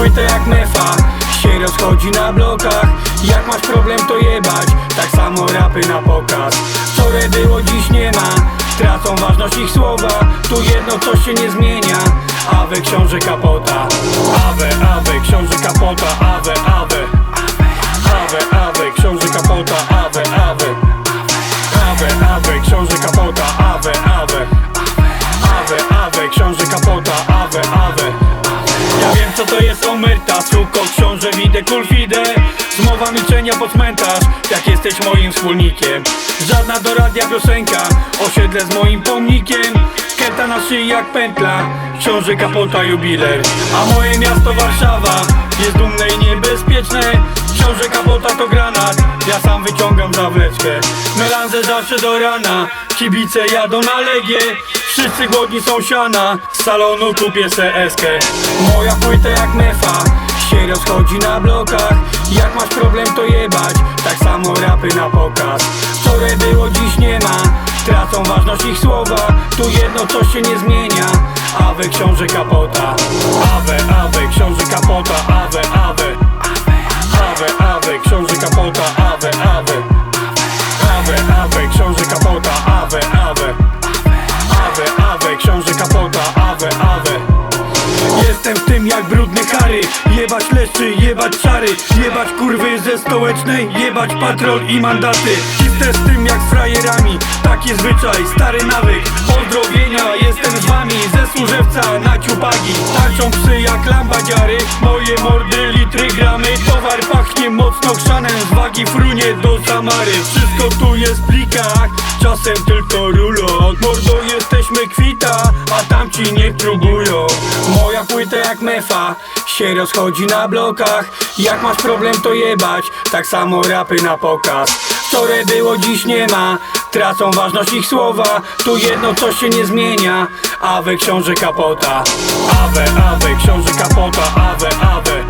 płytę jak mefa Się rozchodzi na blokach. Jak masz problem to jebać. Tak samo rapy na pokaz. Wczoraj było, dziś nie ma. Tracą ważność ich słowa. Tu jedno coś się nie zmienia. Awe książę kapota Suko, książę, widzę, kulfidę Zmowa milczenia pod cmentarz Jak jesteś moim wspólnikiem. Żadna do radia piosenka Osiedle z moim pomnikiem. Kęta na szyi jak pętla Książę kapota jubiler. A moje miasto Warszawa Jest dumne i niebezpieczne. Książę kapota to granat Ja sam wyciągam zawleczkę. Melanże zawsze do rana Kibice jadą na legie Wszyscy głodni są siana Z salonu kupię se eskę Moja płyta jak mefa się rozchodzi na blokach. Jak masz problem to jebać. Tak samo rapy na pokaz. Wczoraj było, dziś nie ma. Tracą ważność ich słowa. Tu jedno coś się nie zmienia. Awe książę kapota. Awe, awe, książę kapota. Awe, awe. Awe, awe, książę kapota. Awe, awe. Awe, awe, książę kapota. Awe, awe jak brudny Harry Jebać leszczy, jebać czary. Jebać kurwy ze stołecznej Jebać patrol i mandaty. Jestem z tym jak z frajerami Taki zwyczaj, stary nawyk. Pozdrowienia, jestem z wami Ze służewca na ciupagi. Tańczą psy jak lambadziary Moje mordy, litry, gramy. Towar pachnie mocno chrzanem Z wagi frunie do Samary. Wszystko tu jest w plikach Czasem tylko jesteśmy kwita Tamci nie próbują. Moja płyta jak mefa Się rozchodzi na blokach. Jak masz problem to jebać. Tak samo rapy na pokaz. Wczoraj było, dziś nie ma. Tracą ważność ich słowa. Tu jedno coś się nie zmienia. Awe książę kapota. Awe, awe, książę kapota. Awe Awe,